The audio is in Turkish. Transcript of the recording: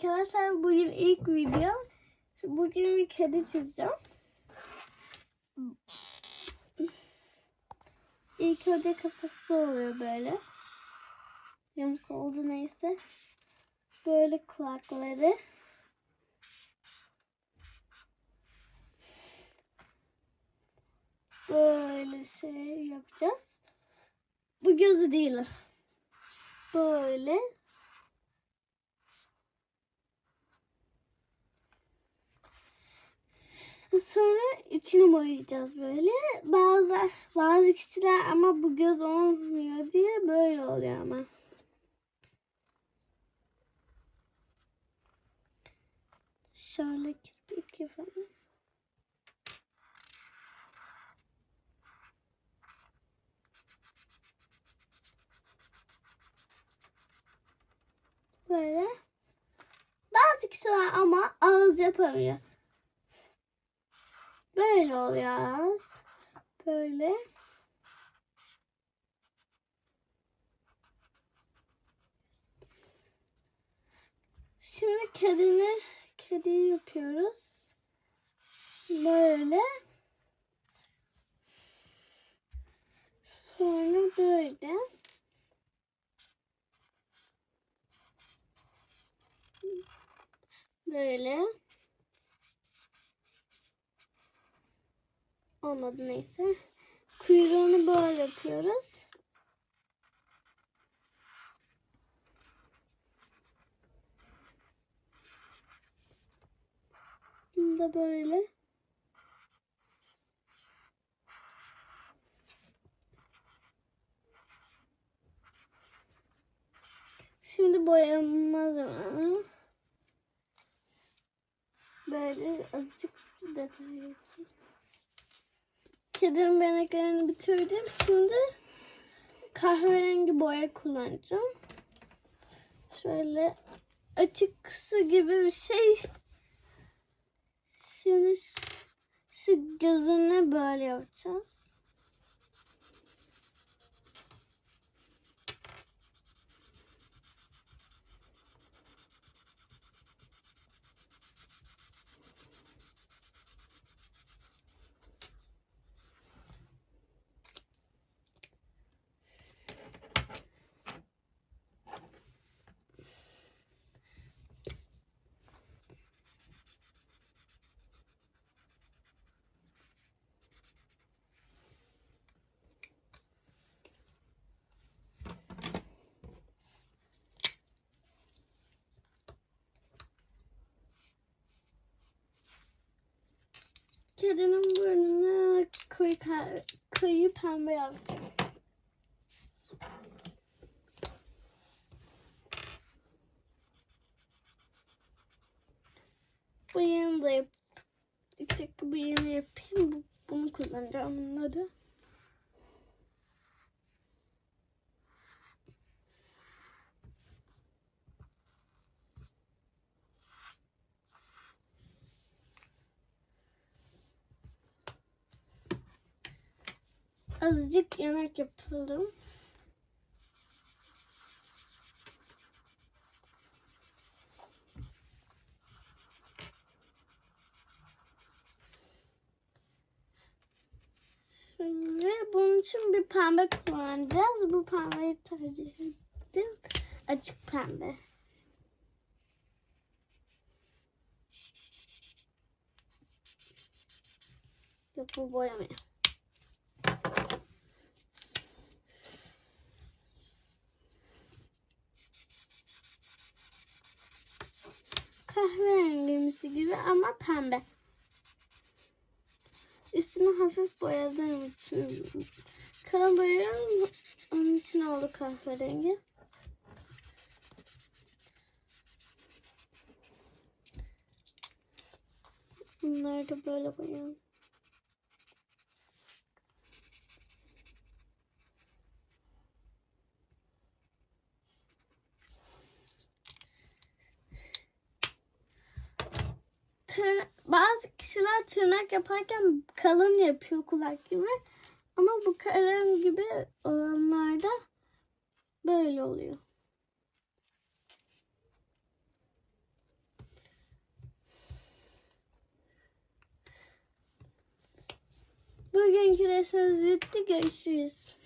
Arkadaşlar bugün ilk videom. Bugün bir kedi çizeceğim. İlk önce kafası oluyor böyle. Yamuk oldu neyse. Böyle kulakları. Böyle şey yapacağız. Bu gözü değil. Böyle. Sonra içini boyayacağız böyle. Bazı bazı kişiler ama bu göz olmuyor diye böyle oluyor ama. Şöyle kirpik yapalım. Böyle. Bazı kişiler ama ağız yapamıyor. Böyle oluyor ağız. Böyle. Şimdi kedini kediyi yapıyoruz. Böyle. Sonra böyle. Böyle. Olmadı neyse. Kuyruğunu böyle yapıyoruz. Bunu da böyle. Şimdi boyama zamanı. Böyle azıcık detay yapayım. Kedinin beneklerini bitirdim. Şimdi kahverengi boya kullanacağım. Şöyle açık kısa gibi bir şey. Şimdi şu gözünü böyle yapacağız. Kedinin burnuna koyu, koyu pembe yapacağım. Bıyığını da yap. İlk dakika bıyığını yapayım. Bu- Bunu kullanacağım bunları. Azıcık yanak yapalım. Ve bunun için bir pembe kullanacağız. Bu pembeyi tercih ettim. Açık pembe. Yok bu boyamaya. kahverengimsi gibi ama pembe. Üstünü hafif boyadığım için kalın boyuyorum. Onun için oldu kahverengi. Bunları da böyle boyayalım. Bazı kişiler tırnak yaparken kalın yapıyor kulak gibi. Ama bu kalem gibi olanlarda böyle oluyor. Bugünkü resmimiz bitti. Görüşürüz.